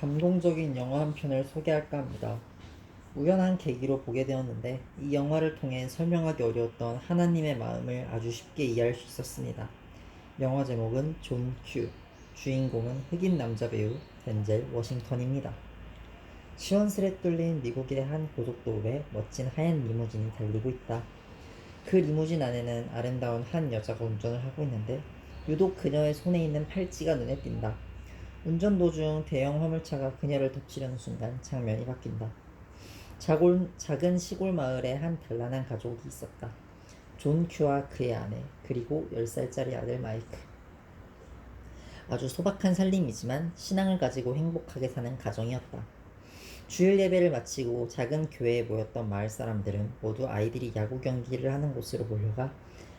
감동적인 영화 한 편을 소개할까 합니다. 우연한 계기로 보게 되었는데 이 영화를 통해 설명하기 어려웠던 하나님의 마음을 아주 쉽게 이해할 수 있었습니다. 영화 제목은 존 큐, 주인공은 흑인 남자 배우 덴젤 워싱턴입니다. 시원스레 뚫린 미국의 한 고속도로에 멋진 하얀 리무진이 달리고 있다. 그 리무진 안에는 아름다운 한 여자가 운전을 하고 있는데 유독 그녀의 손에 있는 팔찌가 눈에 띈다. 운전 도중 대형 화물차가 그녀를 덮치려는 순간 장면이 바뀐다. 자골, 작은 시골 마을에 한 단란한 가족이 있었다. 존 큐와 그의 아내, 그리고 10살짜리 아들 마이크. 아주 소박한 살림이지만 신앙을 가지고 행복하게 사는 가정이었다. 주일 예배를 마치고 작은 교회에 모였던 마을 사람들은 모두 아이들이 야구 경기를 하는 곳으로 몰려가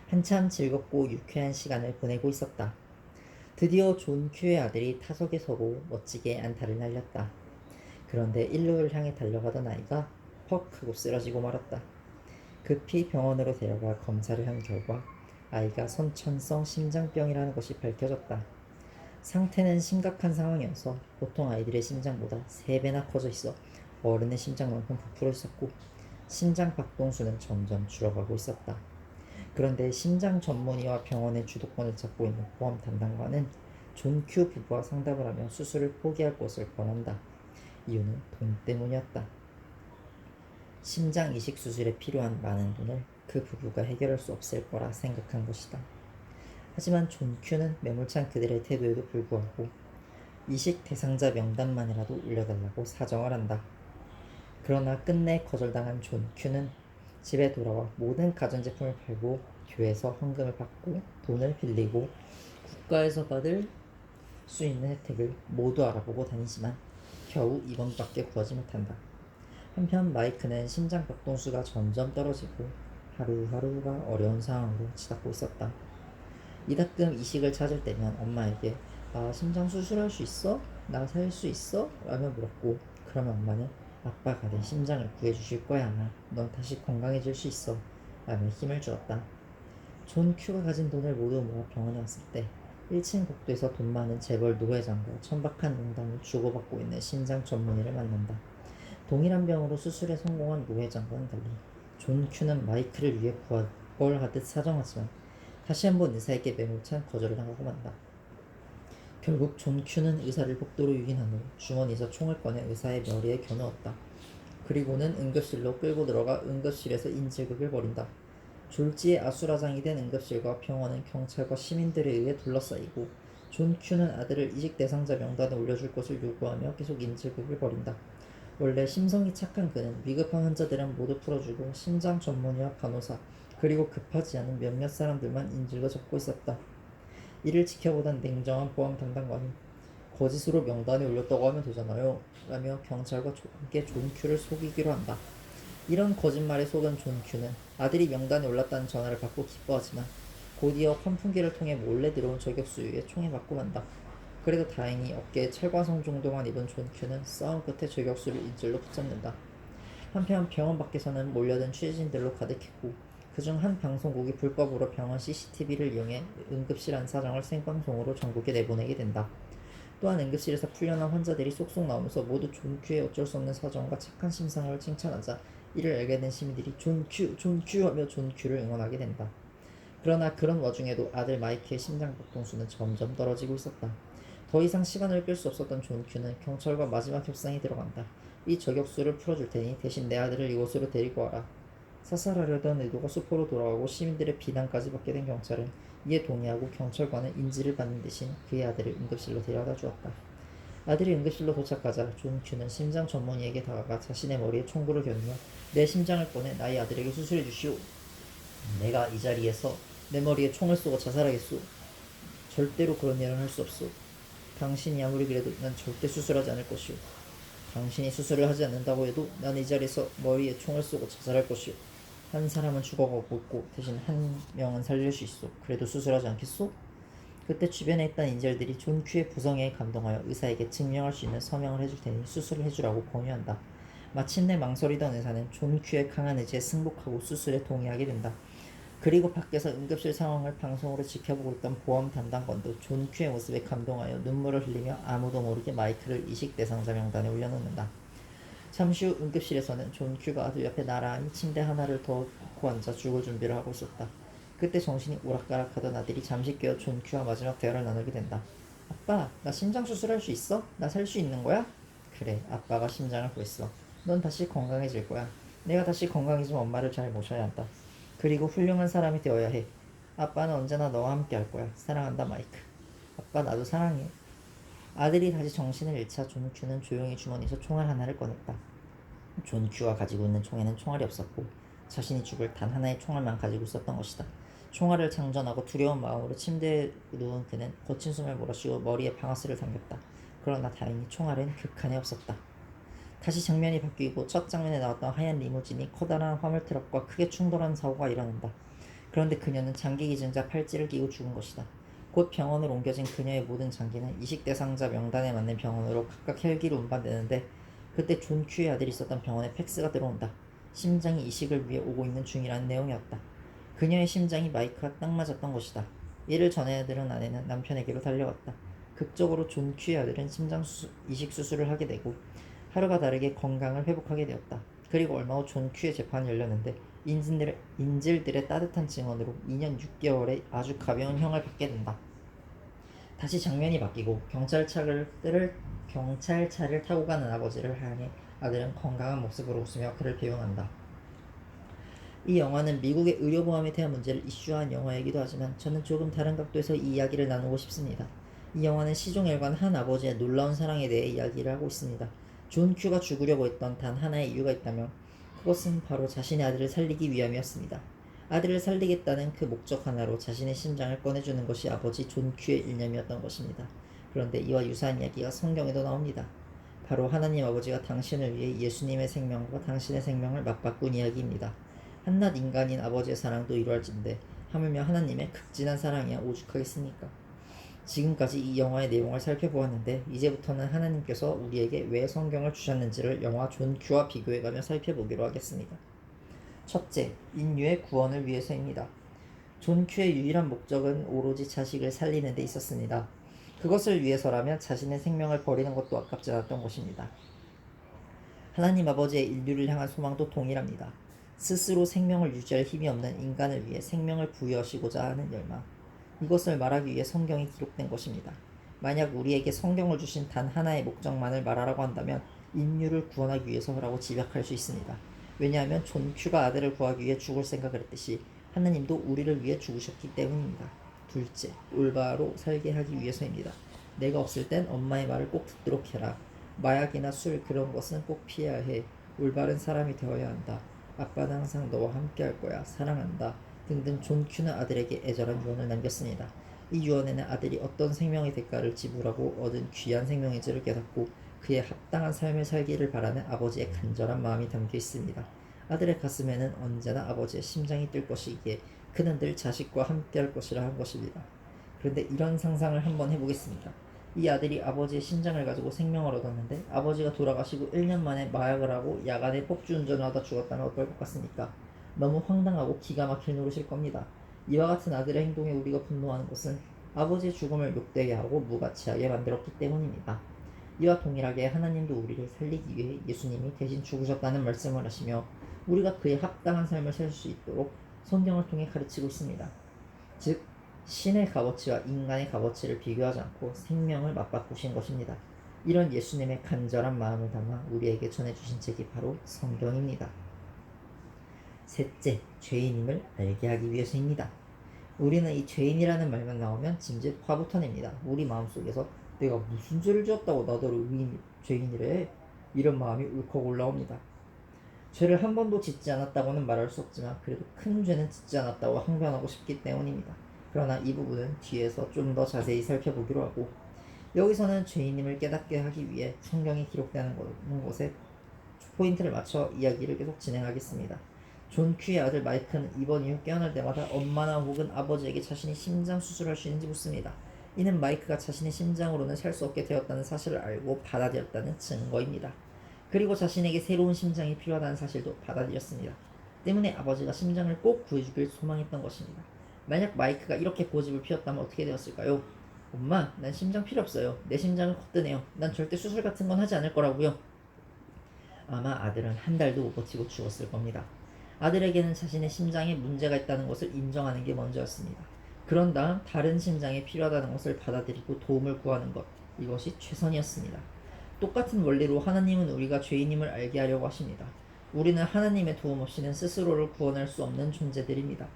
한참 즐겁고 유쾌한 시간을 보내고 있었다. 드디어 존 큐의 아들이 타석에 서고 멋지게 안타를 날렸다. 그런데 일루를 향해 달려가던 아이가 퍽 하고 쓰러지고 말았다. 급히 병원으로 데려가 검사를 한 결과 아이가 선천성 심장병이라는 것이 밝혀졌다. 상태는 심각한 상황이어서 보통 아이들의 심장보다 3배나 커져 있어 어른의 심장만큼 부풀어 있었고 심장 박동수는 점점 줄어가고 있었다. 그런데 심장 전문의와 병원의 주도권을 잡고 있는 보험 담당관은 존 큐 부부와 상담을 하며 수술을 포기할 것을 권한다. 이유는 돈 때문이었다. 심장 이식 수술에 필요한 많은 돈을 그 부부가 해결할 수 없을 거라 생각한 것이다. 하지만 존 큐는 매몰찬 그들의 태도에도 불구하고 이식 대상자 명단만이라도 올려달라고 사정을 한다. 그러나 끝내 거절당한 존 큐는 집에 돌아와 모든 가전제품을 팔고 교회에서 헌금을 받고 돈을 빌리고 국가에서 받을 수 있는 혜택을 모두 알아보고 다니지만 겨우 입원밖에 구하지 못한다. 한편 마이크는 심장 박동수가 점점 떨어지고 하루하루가 어려운 상황으로 치닫고 있었다. 이따금 이식을 찾을 때면 엄마에게 나 심장 수술할 수 있어? 나 살 수 있어? 라며 물었고 그러면 엄마는 아빠가 내 심장을 구해주실 거야. 넌 다시 건강해질 수 있어. 라며 힘을 주었다. 존 큐가 가진 돈을 모두 모아 병원에 왔을 때 1층 복도에서 돈 많은 재벌 노회장과 천박한 농담을 주고받고 있는 심장 전문의를 만난다. 동일한 병으로 수술에 성공한 노회장과는 달리 존 큐는 마이크를 위해 구걸하듯 사정하지만 다시 한번 의사에게 매몰찬 거절을 당하고 만다. 결국 존 큐는 의사를 복도로 유인한 후 주머니에서 총을 꺼내 의사의 머리에 겨누었다. 그리고는 응급실로 끌고 들어가 응급실에서 인질극을 벌인다. 졸지에 아수라장이 된 응급실과 병원은 경찰과 시민들에 의해 둘러싸이고 존 큐는 아들을 이식 대상자 명단에 올려줄 것을 요구하며 계속 인질극을 벌인다. 원래 심성이 착한 그는 위급한 환자들은 모두 풀어주고 심장 전문의와 간호사 그리고 급하지 않은 몇몇 사람들만 인질로 잡고 있었다. 이를 지켜보던 냉정한 보안 담당관이 거짓으로 명단에 올렸다고 하면 되잖아요. 라며 경찰과 함께 존 큐를 속이기로 한다. 이런 거짓말에 속은 존 큐는 아들이 명단에 올랐다는 전화를 받고 기뻐하지만 곧이어 환풍기를 통해 몰래 들어온 저격수에게 총에 맞고 만다. 그래도 다행히 어깨에 철과성 정도만 입은 존 큐는 싸움 끝에 저격수를 인질로 붙잡는다. 한편 병원 밖에서는 몰려든 취재진들로 가득했고 그중 한 방송국이 불법으로 병원 CCTV를 이용해 응급실 안 사정을 생방송으로 전국에 내보내게 된다. 또한 응급실에서 풀려난 환자들이 쏙쏙 나오면서 모두 존 큐의 어쩔 수 없는 사정과 착한 심상을 칭찬하자 이를 알게 된 시민들이 존 큐, 존큐 하며 존 큐를 응원하게 된다. 그러나 그런 와중에도 아들 마이크의 심장 박동수는 점점 떨어지고 있었다. 더 이상 시간을 끌 수 없었던 존 큐는 경찰과 마지막 협상에 들어간다. 이 저격수를 풀어줄 테니 대신 내 아들을 이곳으로 데리고 와라. 사살하려던 의도가 수포로 돌아가고 시민들의 비난까지 받게 된 경찰은 이에 동의하고 경찰관은 인지를 받는 대신 그의 아들을 응급실로 데려다 주었다. 아들이 응급실로 도착하자 존 큐는 심장 전문의에게 다가가 자신의 머리에 총구를 겨누며 내 심장을 꺼내 나의 아들에게 수술해 주시오. 내가 이 자리에서 내 머리에 총을 쏘고 자살하겠소. 절대로 그런 일은 할 수 없소. 당신이 아무리 그래도 난 절대 수술하지 않을 것이오. 당신이 수술을 하지 않는다고 해도 난 이 자리에서 머리에 총을 쏘고 자살할 것이오. 한 사람은 죽어가고 있고 대신 한 명은 살릴 수 있어. 그래도 수술하지 않겠소? 그때 주변에 있던 인절들이 존 큐의 부성애에 감동하여 의사에게 증명할 수 있는 서명을 해줄 테니 수술을 해주라고 권유한다. 마침내 망설이던 의사는 존 큐의 강한 의지에 승복하고 수술에 동의하게 된다. 그리고 밖에서 응급실 상황을 방송으로 지켜보고 있던 보험 담당관도 존 큐의 모습에 감동하여 눈물을 흘리며 아무도 모르게 마이크를 이식 대상자 명단에 올려놓는다. 잠시 후 응급실에서는 존 큐가 아들 옆에 나란히 침대 하나를 더고 앉아 죽을 준비를 하고 있었다. 그때 정신이 오락가락하던 아들이 잠시 깨어 존 큐와 마지막 대화를 나누게 된다. 아빠, 나 심장 수술할 수 있어? 나 살 수 있는 거야? 그래, 아빠가 심장을 구했어. 넌 다시 건강해질 거야. 내가 다시 건강해지면 엄마를 잘 모셔야 한다. 그리고 훌륭한 사람이 되어야 해. 아빠는 언제나 너와 함께 할 거야. 사랑한다, 마이크. 아빠, 나도 사랑해. 아들이 다시 정신을 잃자 존 큐는 조용히 주머니에서 총알 하나를 꺼냈다. 존 큐가 가지고 있는 총에는 총알이 없었고 자신이 죽을 단 하나의 총알만 가지고 있었던 것이다. 총알을 장전하고 두려운 마음으로 침대에 누운 그는 거친 숨을 몰아쉬고 머리에 방아쇠를 당겼다. 그러나 다행히 총알은 극한에 없었다. 다시 장면이 바뀌고 첫 장면에 나왔던 하얀 리무진이 커다란 화물 트럭과 크게 충돌하는 사고가 일어난다. 그런데 그녀는 장기 기증자 팔찌를 끼고 죽은 것이다. 곧 병원으로 옮겨진 그녀의 모든 장기는 이식 대상자 명단에 맞는 병원으로 각각 헬기로 운반되는데 그때 존 큐의 아들이 있었던 병원에 팩스가 들어온다. 심장이 이식을 위해 오고 있는 중이라는 내용이었다. 그녀의 심장이 마이크와 딱 맞았던 것이다. 이를 전해 들은 아내는 남편에게로 달려갔다. 극적으로 존 큐의 아들은 심장 수술, 이식 수술을 하게 되고 하루가 다르게 건강을 회복하게 되었다. 그리고 얼마 후 존 큐의 재판이 열렸는데 인질들의, 인질들의 따뜻한 증언으로 2년 6개월의 아주 가벼운 형을 받게 된다. 다시 장면이 바뀌고 경찰차를 경찰차를 타고 가는 아버지를 향해 아들은 건강한 모습으로 웃으며 그를 배웅한다. 이 영화는 미국의 의료보험에 대한 문제를 이슈화한 영화이기도 하지만 저는 조금 다른 각도에서 이 이야기를 나누고 싶습니다. 이 영화는 시종일관 한 아버지의 놀라운 사랑에 대해 이야기를 하고 있습니다. 존 큐가 죽으려고 했던 단 하나의 이유가 있다면 그것은 바로 자신의 아들을 살리기 위함이었습니다. 아들을 살리겠다는 그 목적 하나로 자신의 심장을 꺼내주는 것이 아버지 존 큐의 일념이었던 것입니다. 그런데 이와 유사한 이야기가 성경에도 나옵니다. 바로 하나님 아버지가 당신을 위해 예수님의 생명과 당신의 생명을 맞바꾼 이야기입니다. 한낱 인간인 아버지의 사랑도 이루어진데 하물며 하나님의 극진한 사랑이야 오죽하겠습니까? 지금까지 이 영화의 내용을 살펴보았는데 이제부터는 하나님께서 우리에게 왜 성경을 주셨는지를 영화 존 큐와 비교해가며 살펴보기로 하겠습니다. 첫째, 인류의 구원을 위해서입니다. 존 큐의 유일한 목적은 오로지 자식을 살리는 데 있었습니다. 그것을 위해서라면 자신의 생명을 버리는 것도 아깝지 않았던 것입니다. 하나님 아버지의 인류를 향한 소망도 동일합니다. 스스로 생명을 유지할 힘이 없는 인간을 위해 생명을 부여하시고자 하는 열망. 이것을 말하기 위해 성경이 기록된 것입니다. 만약 우리에게 성경을 주신 단 하나의 목적만을 말하라고 한다면 인류를 구원하기 위해서라고 지적할 수 있습니다. 왜냐하면 존 큐가 아들을 구하기 위해 죽을 생각을 했듯이 하나님도 우리를 위해 죽으셨기 때문입니다. 둘째, 올바로 살게 하기 위해서입니다. 내가 없을 땐 엄마의 말을 꼭 듣도록 해라. 마약이나 술 그런 것은 꼭 피해야 해. 올바른 사람이 되어야 한다. 아빠는 항상 너와 함께 할 거야. 사랑한다. 등등 존 큐는 아들에게 애절한 유언을 남겼습니다. 이 유언에는 아들이 어떤 생명의 대가를 지불하고 얻은 귀한 생명인지를 깨닫고 그의 합당한 삶을 살기를 바라는 아버지의 간절한 마음이 담겨 있습니다. 아들의 가슴에는 언제나 아버지의 심장이 뛸 것이기에 그는 늘 자식과 함께할 것이라 한 것입니다. 그런데 이런 상상을 한번 해보겠습니다. 이 아들이 아버지의 심장을 가지고 생명을 얻었는데 아버지가 돌아가시고 1년 만에 마약을 하고 야간에 폭주 운전을 하다 죽었다면 어떨 것 같습니까? 너무 황당하고 기가 막힐 노릇일 겁니다. 이와 같은 아들의 행동에 우리가 분노하는 것은 아버지의 죽음을 욕되게 하고 무가치하게 만들었기 때문입니다. 이와 동일하게 하나님도 우리를 살리기 위해 예수님이 대신 죽으셨다는 말씀을 하시며 우리가 그의 합당한 삶을 살 수 있도록 성경을 통해 가르치고 있습니다. 즉 신의 값어치와 인간의 값어치를 비교하지 않고 생명을 맞바꾸신 것입니다. 이런 예수님의 간절한 마음을 담아 우리에게 전해주신 책이 바로 성경입니다. 셋째, 죄인임을 알게 하기 위해서입니다. 우리는 이 죄인이라는 말만 나오면 짐짓 화부터 냅니다. 우리 마음속에서 내가 무슨 죄를 지었다고 나더러 죄인이래? 이런 마음이 울컥 올라옵니다. 죄를 한 번도 짓지 않았다고는 말할 수 없지만 그래도 큰 죄는 짓지 않았다고 항변하고 싶기 때문입니다. 그러나 이 부분은 뒤에서 좀 더 자세히 살펴보기로 하고 여기서는 죄인임을 깨닫게 하기 위해 성경이 기록되는 곳에 포인트를 맞춰 이야기를 계속 진행하겠습니다. 존 큐의 아들 마이크는 입원 이후 깨어날 때마다 엄마나 혹은 아버지에게 자신이 심장 수술할 수 있는지 묻습니다. 이는 마이크가 자신의 심장으로는 살 수 없게 되었다는 사실을 알고 받아들였다는 증거입니다. 그리고 자신에게 새로운 심장이 필요하다는 사실도 받아들였습니다. 때문에 아버지가 심장을 꼭 구해주길 소망했던 것입니다. 만약 마이크가 이렇게 고집을 피웠다면 어떻게 되었을까요? 엄마, 난 심장 필요 없어요. 내 심장은 거뜬해요. 난 절대 수술 같은 건 하지 않을 거라고요. 아마 아들은 한 달도 못 버티고 죽었을 겁니다. 아들에게는 자신의 심장에 문제가 있다는 것을 인정하는 게 먼저였습니다. 그런 다음 다른 심장이 필요하다는 것을 받아들이고 도움을 구하는 것. 이것이 최선이었습니다. 똑같은 원리로 하나님은 우리가 죄인임을 알게 하려고 하십니다. 우리는 하나님의 도움 없이는 스스로를 구원할 수 없는 존재들입니다.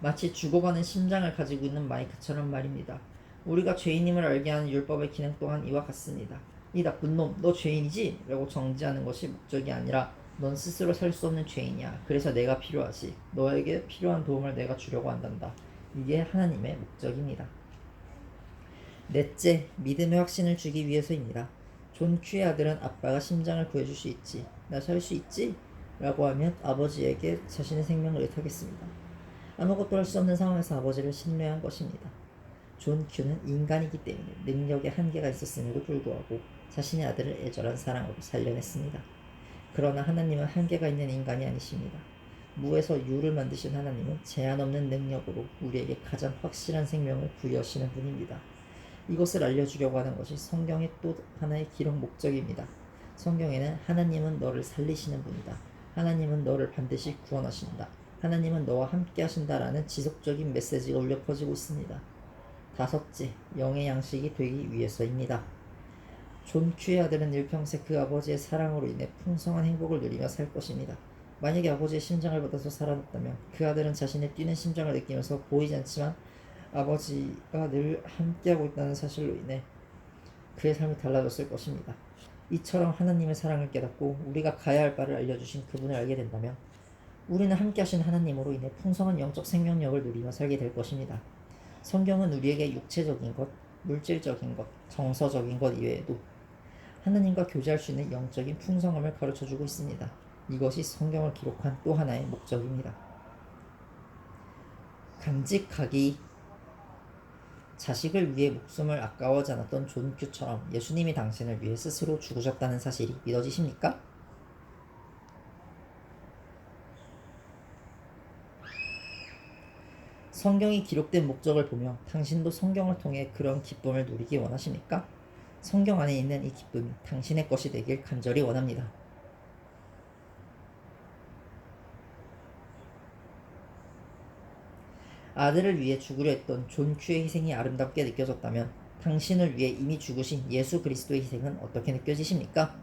마치 죽어가는 심장을 가지고 있는 마이크처럼 말입니다. 우리가 죄인임을 알게 하는 율법의 기능 또한 이와 같습니다. 이 나쁜 놈, 너 죄인이지? 라고 정지하는 것이 목적이 아니라 넌 스스로 살수 없는 죄인이야. 그래서 내가 필요하지. 너에게 필요한 도움을 내가 주려고 한단다. 이게 하나님의 목적입니다. 넷째, 믿음의 확신을 주기 위해서입니다. 존 큐의 아들은 아빠가 심장을 구해줄 수 있지. 나 살 수 있지? 라고 하면 아버지에게 자신의 생명을 의탁했습니다. 아무것도 할 수 없는 상황에서 아버지를 신뢰한 것입니다. 존 큐는 인간이기 때문에 능력에 한계가 있었음에도 불구하고 자신의 아들을 애절한 사랑으로 살려냈습니다. 그러나 하나님은 한계가 있는 인간이 아니십니다. 무에서 유를 만드신 하나님은 제한 없는 능력으로 우리에게 가장 확실한 생명을 부여하시는 분입니다. 이것을 알려주려고 하는 것이 성경의 또 하나의 기록 목적입니다. 성경에는 하나님은 너를 살리시는 분이다. 하나님은 너를 반드시 구원하신다. 하나님은 너와 함께 하신다라는 지속적인 메시지가 울려 퍼지고 있습니다. 다섯째, 영의 양식이 되기 위해서입니다. 존 큐의 아들은 일평생 그 아버지의 사랑으로 인해 풍성한 행복을 누리며 살 것입니다. 만약에 아버지의 심장을 받아서 살아났다면 그 아들은 자신의 뛰는 심장을 느끼면서 보이지 않지만 아버지가 늘 함께하고 있다는 사실로 인해 그의 삶이 달라졌을 것입니다. 이처럼 하나님의 사랑을 깨닫고 우리가 가야 할 바를 알려주신 그분을 알게 된다면 우리는 함께 하신 하나님으로 인해 풍성한 영적 생명력을 누리며 살게 될 것입니다. 성경은 우리에게 육체적인 것, 물질적인 것, 정서적인 것 이외에도 하나님과 교제할 수 있는 영적인 풍성함을 가르쳐 주고 있습니다. 이것이 성경을 기록한 또 하나의 목적입니다. 간직하기 자식을 위해 목숨을 아까워하지 않았던 존 큐처럼 예수님이 당신을 위해 스스로 죽으셨다는 사실이 믿어지십니까? 성경이 기록된 목적을 보며 당신도 성경을 통해 그런 기쁨을 누리기 원하십니까? 성경 안에 있는 이 기쁨이 당신의 것이 되길 간절히 원합니다. 아들을 위해 죽으려 했던 존 큐의 희생이 아름답게 느껴졌다면 당신을 위해 이미 죽으신 예수 그리스도의 희생은 어떻게 느껴지십니까?